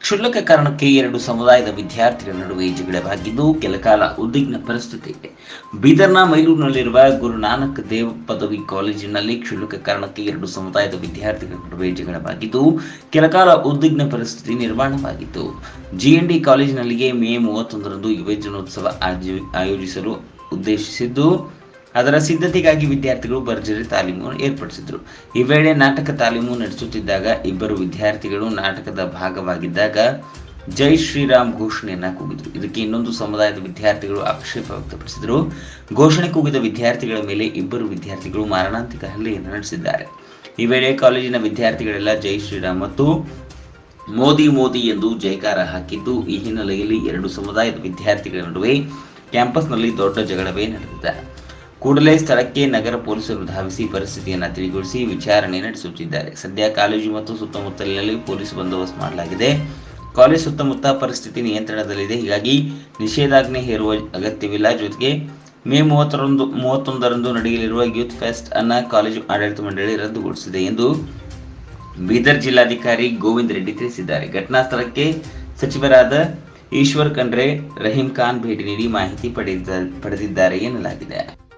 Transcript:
ಕ್ಷುಲ್ಲಕ ಕಾರಣಕ್ಕೆ ಎರಡು ಸಮುದಾಯದ ವಿದ್ಯಾರ್ಥಿಗಳ ನಡುವೆ ಜಗಳವಾಗಿದ್ದು ಕೆಲಕಾಲ ಉದ್ವಿಗ್ನ ಪರಿಸ್ಥಿತಿ ಇದೆ. ಬೀದರ್ನ ಮೈಲೂರಿನಲ್ಲಿರುವ ಗುರುನಾನಕ್ ದೇವ್ ಪದವಿ ಕಾಲೇಜಿನಲ್ಲಿ ಕ್ಷುಲ್ಲಕ ಕಾರಣಕ್ಕೆ ಎರಡು ಸಮುದಾಯದ ವಿದ್ಯಾರ್ಥಿಗಳ ನಡುವೆ ಜಗಳವಾಗಿದ್ದು ಕೆಲಕಾಲ ಉದ್ವಿಗ್ನ ಪರಿಸ್ಥಿತಿ ನಿರ್ಮಾಣವಾಗಿತ್ತು. ಜಿಎನ್ಡಿ ಕಾಲೇಜಿನಲ್ಲಿಗೆ ಮೇ ಮೂವತ್ತೊಂದರಂದು ಯುವಜನೋತ್ಸವ ಆಯೋಜಿ- ಆಯೋಜಿಸಲು ಉದ್ದೇಶಿಸಿದ್ದು ಅದರ ಸಿದ್ಧತೆಗಾಗಿ ವಿದ್ಯಾರ್ಥಿಗಳು ಭರ್ಜರಿ ತಾಲೀಮು ಏರ್ಪಡಿಸಿದ್ರು. ಈ ವೇಳೆ ನಾಟಕ ತಾಲೀಮು ನಡೆಸುತ್ತಿದ್ದಾಗ ಇಬ್ಬರು ವಿದ್ಯಾರ್ಥಿಗಳು ನಾಟಕದ ಭಾಗವಾಗಿದ್ದಾಗ ಜೈ ಶ್ರೀರಾಮ್ ಘೋಷಣೆಯನ್ನ ಕೂಗಿದ್ರು. ಇದಕ್ಕೆ ಇನ್ನೊಂದು ಸಮುದಾಯದ ವಿದ್ಯಾರ್ಥಿಗಳು ಆಕ್ಷೇಪ ವ್ಯಕ್ತಪಡಿಸಿದರು. ಘೋಷಣೆ ಕೂಗಿದ ವಿದ್ಯಾರ್ಥಿಗಳ ಮೇಲೆ ಇಬ್ಬರು ವಿದ್ಯಾರ್ಥಿಗಳು ಮಾರಣಾಂತಿಕ ಹಲ್ಲೆಯನ್ನು ನಡೆಸಿದ್ದಾರೆ. ಈ ವೇಳೆ ಕಾಲೇಜಿನ ವಿದ್ಯಾರ್ಥಿಗಳೆಲ್ಲ ಜೈ ಶ್ರೀರಾಮ್ ಮತ್ತು ಮೋದಿ ಮೋದಿ ಎಂದು ಜೈಕಾರ ಹಾಕಿದ್ದು, ಈ ಹಿನ್ನೆಲೆಯಲ್ಲಿ ಎರಡು ಸಮುದಾಯದ ವಿದ್ಯಾರ್ಥಿಗಳ ನಡುವೆ ಕ್ಯಾಂಪಸ್ನಲ್ಲಿ ದೊಡ್ಡ ಜಗಳವೇ ನಡೆದಿದೆ. ಕೂಡಲೇ ಸ್ಥಳಕ್ಕೆ ನಗರ ಪೊಲೀಸರು ಧಾವಿಸಿ ಪರಿಸ್ಥಿತಿಯನ್ನು ತಿಳಿಗೊಳಿಸಿ ವಿಚಾರಣೆ ನಡೆಸುತ್ತಿದ್ದಾರೆ. ಸದ್ಯ ಕಾಲೇಜು ಮತ್ತು ಸುತ್ತಮುತ್ತಲಿನಲ್ಲಿ ಪೊಲೀಸ್ ಬಂದೋಬಸ್ತ್ ಮಾಡಲಾಗಿದೆ. ಕಾಲೇಜ್ ಸುತ್ತಮುತ್ತ ಪರಿಸ್ಥಿತಿ ನಿಯಂತ್ರಣದಲ್ಲಿದೆ. ಹೀಗಾಗಿ ನಿಷೇಧಾಜ್ಞೆ ಹೇರುವ ಅಗತ್ಯವಿಲ್ಲ. ಜೊತೆಗೆ ಮೇ ಮೂವತ್ತರಂದು, ಮೂವತ್ತೊಂದರಂದು ನಡೆಯಲಿರುವ ಯೂತ್ ಫೆಸ್ಟ್ ಅನ್ನ ಕಾಲೇಜು ಆಡಳಿತ ಮಂಡಳಿ ರದ್ದುಗೊಳಿಸಿದೆ ಎಂದು ಬೀದರ್ ಜಿಲ್ಲಾಧಿಕಾರಿ ಗೋವಿಂದ್ ರೆಡ್ಡಿ ತಿಳಿಸಿದ್ದಾರೆ. ಘಟನಾ ಸ್ಥಳಕ್ಕೆ ಸಚಿವರಾದ ಈಶ್ವರ್ ಖಂಡ್ರೆ, ರಹೀಂ ಖಾನ್ ಭೇಟಿ ನೀಡಿ ಮಾಹಿತಿ ಪಡೆದಿದ್ದ- ಪಡೆದಿದ್ದಾರೆ ಎನ್ನಲಾಗಿದೆ.